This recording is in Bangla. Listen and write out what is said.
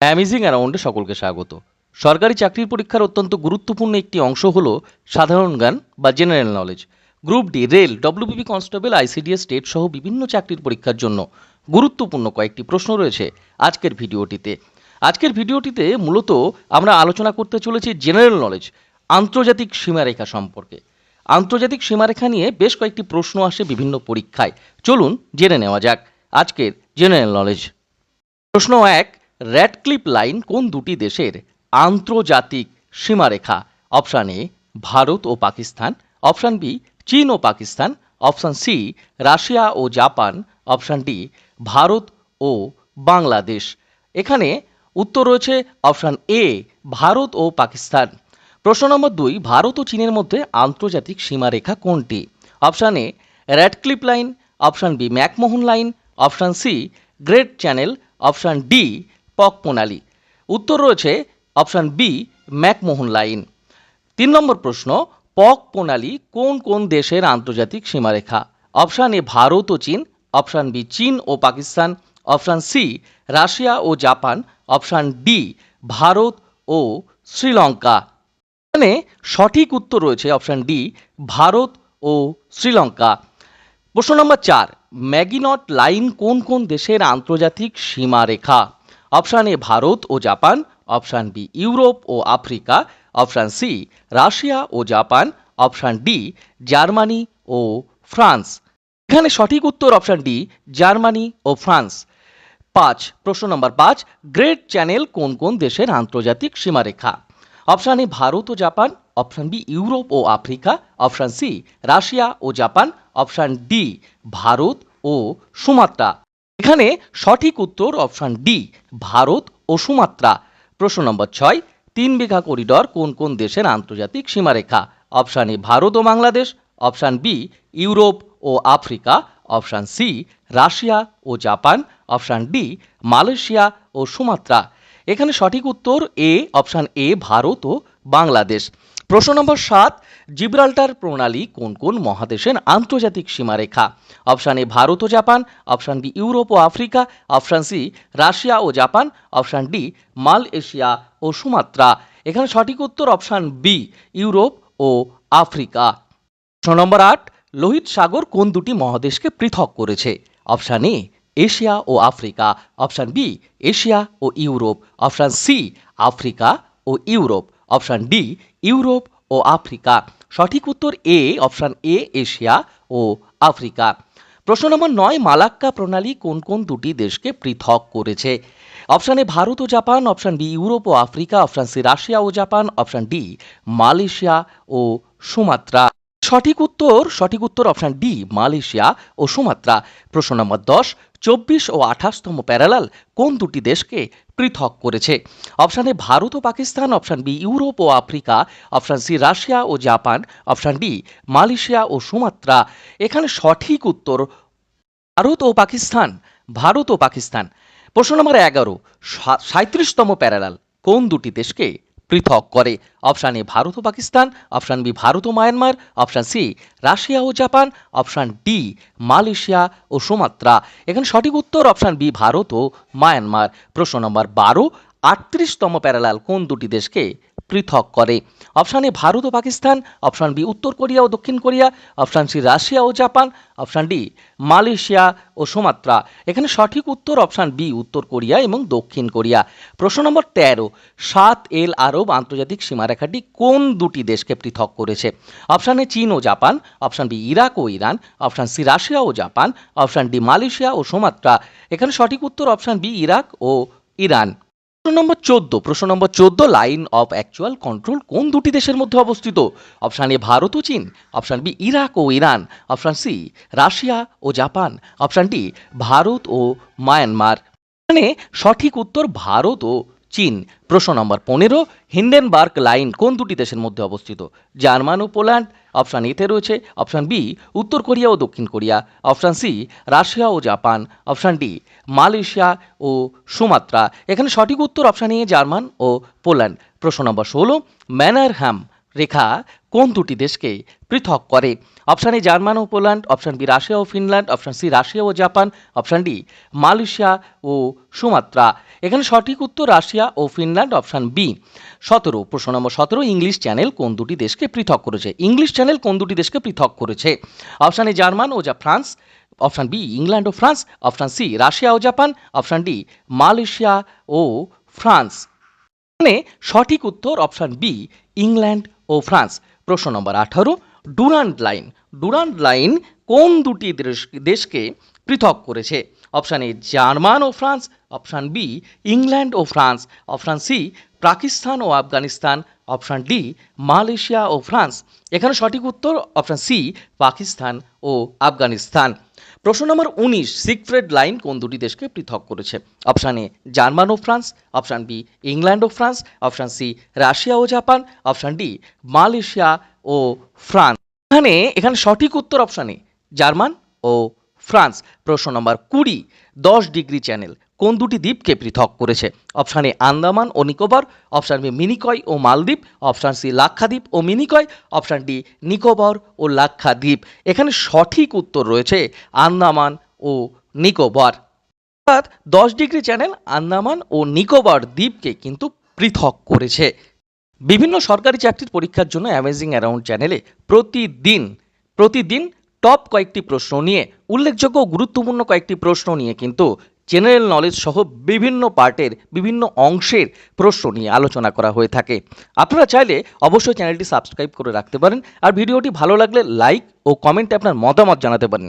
অ্যামেজিং অ্যারাউন্ডে সকলকে স্বাগত। সরকারি চাকরির পরীক্ষার অত্যন্ত গুরুত্বপূর্ণ একটি অংশ হল সাধারণ জ্ঞান বা general knowledge group D rail WBP constable ICDS state সহ বিভিন্ন চাকরির পরীক্ষার জন্য গুরুত্বপূর্ণ কয়েকটি প্রশ্ন রয়েছে আজকের ভিডিওটিতে। আজকের ভিডিওটিতে মূলত আমরা আলোচনা করতে চলেছি জেনারেল নলেজ আন্তর্জাতিক সীমারেখা সম্পর্কে। আন্তর্জাতিক সীমারেখা নিয়ে বেশ কয়েকটি প্রশ্ন আসে বিভিন্ন পরীক্ষায়। চলুন জেনে নেওয়া যাক আজকের জেনারেল নলেজ প্রশ্ন এক র্যাডক্লিপ লাইন কোন দুটি দেশের আন্তর্জাতিক সীমারেখা? অপশান এ ভারত ও পাকিস্তান। অপশান বি চীন ও পাকিস্তান। অপশান সি রাশিয়া ও জাপান। অপশান ডি ভারত ও বাংলাদেশ। এখানে উত্তর রয়েছে অপশান এ ভারত ও পাকিস্তান। প্রশ্ন নম্বর দুই, ভারত ও চীনের মধ্যে আন্তর্জাতিক সীমারেখা কোনটি? Option A Radcliffe line option B McMahon line option C great channel option D Palk প্রণালী উত্তর রয়েছে অপশান বি, ম্যাকমোহন লাইন। তিন নম্বর প্রশ্ন, পক প্রণালী কোন কোন দেশের আন্তর্জাতিক সীমারেখা? অপশান এ ভারত ও চীন, অপশান বি চীন ও পাকিস্তান, অপশান সি রাশিয়া ও জাপান, অপশান ডি ভারত ও শ্রীলঙ্কা। এখানে সঠিক উত্তর রয়েছে অপশান ডি, ভারত ও শ্রীলঙ্কা। প্রশ্ন নম্বর চার, ম্যাগিনট লাইন কোন কোন দেশের আন্তর্জাতিক সীমারেখা? অপশান এ ভারত ও জাপান অপশান বি ইউরোপ ও আফ্রিকা অপশান সি রাশিয়া ও জাপান অপশান ডি জার্মানি ও ফ্রান্স এখানে সঠিক উত্তর অপশান ডি জার্মানি ও ফ্রান্স পাঁচ, প্রশ্ন নম্বর পাঁচ গ্রেট চ্যানেল কোন কোন দেশের আন্তর্জাতিক সীমারেখা? অপশান এ ভারত ও জাপান অপশান বি ইউরোপ ও আফ্রিকা অপশান সি রাশিয়া ও জাপান অপশান ডি ভারত ও সুমাত্রা এখানে সঠিক উত্তর অপশান ডি, ভারত ও সুমাত্রা। প্রশ্ন নম্বর ছয়, তিন বিঘা করিডর কোন কোন দেশের আন্তর্জাতিক সীমারেখা? অপশান এ, ভারত ও বাংলাদেশ। অপশান বি, ইউরোপ ও আফ্রিকা। অপশান সি, রাশিয়া ও জাপান। অপশান ডি, মালয়েশিয়া ও সুমাত্রা। এখানে সঠিক উত্তর এ, অপশান এ, ভারত ও বাংলাদেশ। প্রশ্ন নম্বর সাত, জিব্রাল্টার প্রণালী কোন কোন মহাদেশের আন্তর্জাতিক সীমারেখা? অপশান এ, ভারত ও জাপান, অপশান বি, ইউরোপ ও আফ্রিকা, অপশান সি, রাশিয়া ও Japan, option D Malaysia ও সুমাত্রা। এখানে সঠিক উত্তর অপশান বি, ইউরোপ ও আফ্রিকা। প্রশ্ন নম্বর আট, লোহিত সাগর কোন দুটি মহাদেশকে পৃথক করেছে? অপশান এ, এশিয়া ও আফ্রিকা। অপশান বি, এশিয়া ও ইউরোপ। অপশান সি, আফ্রিকা ও ইউরোপ। অপশান ডি ইউরোপ ও আফ্রিকা। সঠিক উত্তর এ, অপশান এ, এশিয়া ও আফ্রিকা। প্রশ্ন নম্বর নয়, মালাক্কা প্রণালী কোন কোন দুটি দেশকে পৃথক করেছে? অপশান এ, ভারত ও জাপান, অপশান বি, ইউরোপ ও আফ্রিকা, অপশান সি, রাশিয়া ও জাপান, অপশান ডি, মালয়েশিয়া ও সুমাত্রা। সঠিক উত্তর সঠিক উত্তর অপশান ডি, মালয়েশিয়া ও সুমাত্রা। প্রশ্ন নম্বর দশ চব্বিশ ও আঠাশতম প্যারালাল কোন দুটি দেশকে পৃথক করেছে? অপশান এ ভারত ও পাকিস্তান, অপশান বি ইউরোপ ও আফ্রিকা, অপশান সি রাশিয়া ও জাপান, অপশান ডি মালয়েশিয়া ও সুমাত্রা। এখানে সঠিক উত্তর ভারত ও পাকিস্তান, ভারত ও পাকিস্তান। প্রশ্ন নম্বর এগারো সাঁত্রিশতম প্যারালাল কোন দুটি দেশকে পৃথক করে। অপশান এ ভারত ও পাকিস্তান। অপশান বি ভারত ও মায়ানমার। অপশান সি রাশিয়া ও জাপান। অপশান ডি মালয়েশিয়া ও সুমাত্রা। এখানে সঠিক উত্তর অপশান বি ভারত ও মায়ানমার। প্রশ্ন নম্বর বারো, আটত্রিশতম প্যারালাল কোন দুটি দেশকে পৃথক করে। অপশান এ ভারত ও পাকিস্তান। অপশান বি উত্তর কোরিয়া ও দক্ষিণ কোরিয়া। অপশান সি রাশিয়া ও জাপান। অপশান ডি মালয়েশিয়া ও সুমাত্রা। এখানে সঠিক উত্তর অপশান বি উত্তর কোরিয়া এবং দক্ষিণ কোরিয়া। প্রশ্ন নম্বর তেরো, সাত এল আরব আন্তর্জাতিক সীমারেখাটি কোন দুটি দেশকে পৃথক করেছে? অপশান এ চীন ও জাপান। অপশান বি ইরাক ও ইরান। অপশান সি রাশিয়া ও জাপান। অপশান ডি মালয়েশিয়া ও সুমাত্রা। এখানে সঠিক উত্তর অপশান বি ইরাক ও ইরান। প্রশ্ন নম্বর চোদ্দ, প্রশ্ন নম্বর চোদ্দ, লাইন অফ অ্যাকচুয়াল কন্ট্রোল কোন দুটি দেশের মধ্যে অবস্থিত? অপশান এ ভারত ও চীন, অপশান বি ইরাক ও ইরান, অপশান সি রাশিয়া ও জাপান, অপশান ডি ভারত ও মায়ানমার। মানে সঠিক উত্তর ভারত ও চীন। প্রশ্ন নম্বর পনেরো, হিন্ডেনবার্গ লাইন কোন দুটি দেশের মধ্যে অবস্থিত? জার্মান ও পোল্যান্ড। অপশান এতে রয়েছে। অপশান বি, উত্তর কোরিয়া ও দক্ষিণ কোরিয়া। অপশান সি, রাশিয়া ও জাপান। অপশান ডি, মালয়েশিয়া ও সুমাত্রা। এখানে সঠিক উত্তর অপশান এ জার্মান ও পোল্যান্ড। প্রশ্ন নম্বর ষোলো, ম্যানারহ্যাম রেখা কোন দুটি দেশকে পৃথক করে? অপশান এ জার্মান ও পোল্যান্ড, অপশান বি রাশিয়া ও ফিনল্যান্ড, অপশান সি রাশিয়া ও জাপান, অপশান ডি মালয়েশিয়া ও সুমাত্রা। এখানে সঠিক উত্তর রাশিয়া ও ফিনল্যান্ড, অপশান বি। সতেরো, প্রশ্ন নম্বর সতেরো, ইংলিশ চ্যানেল কোন দুটি দেশকে পৃথক করেছে? ইংলিশ চ্যানেল কোন দুটি দেশকে পৃথক করেছে? অপশান এ জার্মান ও যা ফ্রান্স, অপশান বি ইংল্যান্ড ও ফ্রান্স, অপশান সি রাশিয়া ও জাপান, অপশান ডি মালয়েশিয়া ও ফ্রান্স। এখানে সঠিক উত্তর অপশান বি ইংল্যান্ড ও ফ্রান্স। প্রশ্ন নম্বর আঠারো ডুরান্ড লাইন। ডুরান্ড লাইন কোন দুটি দেশকে পৃথক করেছে? অপশান এ জার্মান ও ফ্রান্স, অপশান বি ইংল্যান্ড ও ফ্রান্স, অপশান সি পাকিস্তান ও আফগানিস্তান, অপশান ডি মালয়েশিয়া ও ফ্রান্স। এখানে সঠিক উত্তর, অপশান সি পাকিস্তান ও আফগানিস্তান। প্রশ্ন নম্বর উনিশ সিক্রেট লাইন কোন দুটি দেশকে পৃথক করেছে? অপশান এ জার্মান ও ফ্রান্স, অপশান বি ইংল্যান্ড ও ফ্রান্স, অপশান সি রাশিয়া ও জাপান, অপশান ডি মালয়েশিয়া ও ফ্রান্স। এখানে এখানে সঠিক উত্তর অপশানে জার্মান ও ফ্রান্স। প্রশ্ন নম্বর কুড়ি, দশ ডিগ্রি চ্যানেল কোন দুটি দ্বীপকে পৃথক করেছে? অপশান এ আন্দামান ও নিকোবর অপশান বি মিনিকয় ও মালদ্বীপ অপশান সি লাক্ষাদ্বীপ ও মিনিকয় অপশান ডি নিকোবর ও লাক্ষাদ্বীপ। এখানে সঠিক উত্তর রয়েছে আন্দামান ও নিকোবর। অর্থাৎ দশ ডিগ্রি চ্যানেল আন্দামান ও নিকোবর দ্বীপকে কিন্তু পৃথক করেছে। বিভিন্ন সরকারি চাকরির পরীক্ষার জন্য অ্যামেজিং অ্যারাউন্ড চ্যানেলে প্রতিদিন প্রতিদিন টপ কয়েকটি প্রশ্ন নিয়ে, উল্লেখযোগ্য গুরুত্বপূর্ণ কয়েকটি প্রশ্ন নিয়ে কিন্তু জেনারেল নলেজ সহ বিভিন্ন পার্টের, বিভিন্ন অংশের প্রশ্ন নিয়ে আলোচনা করা হয়ে থাকে। আপনারা চাইলে অবশ্যই চ্যানেলটি সাবস্ক্রাইব করে রাখতে পারেন, আর ভিডিওটি ভালো লাগলে লাইক ও কমেন্টে আপনার মতামত জানাতে পারেন।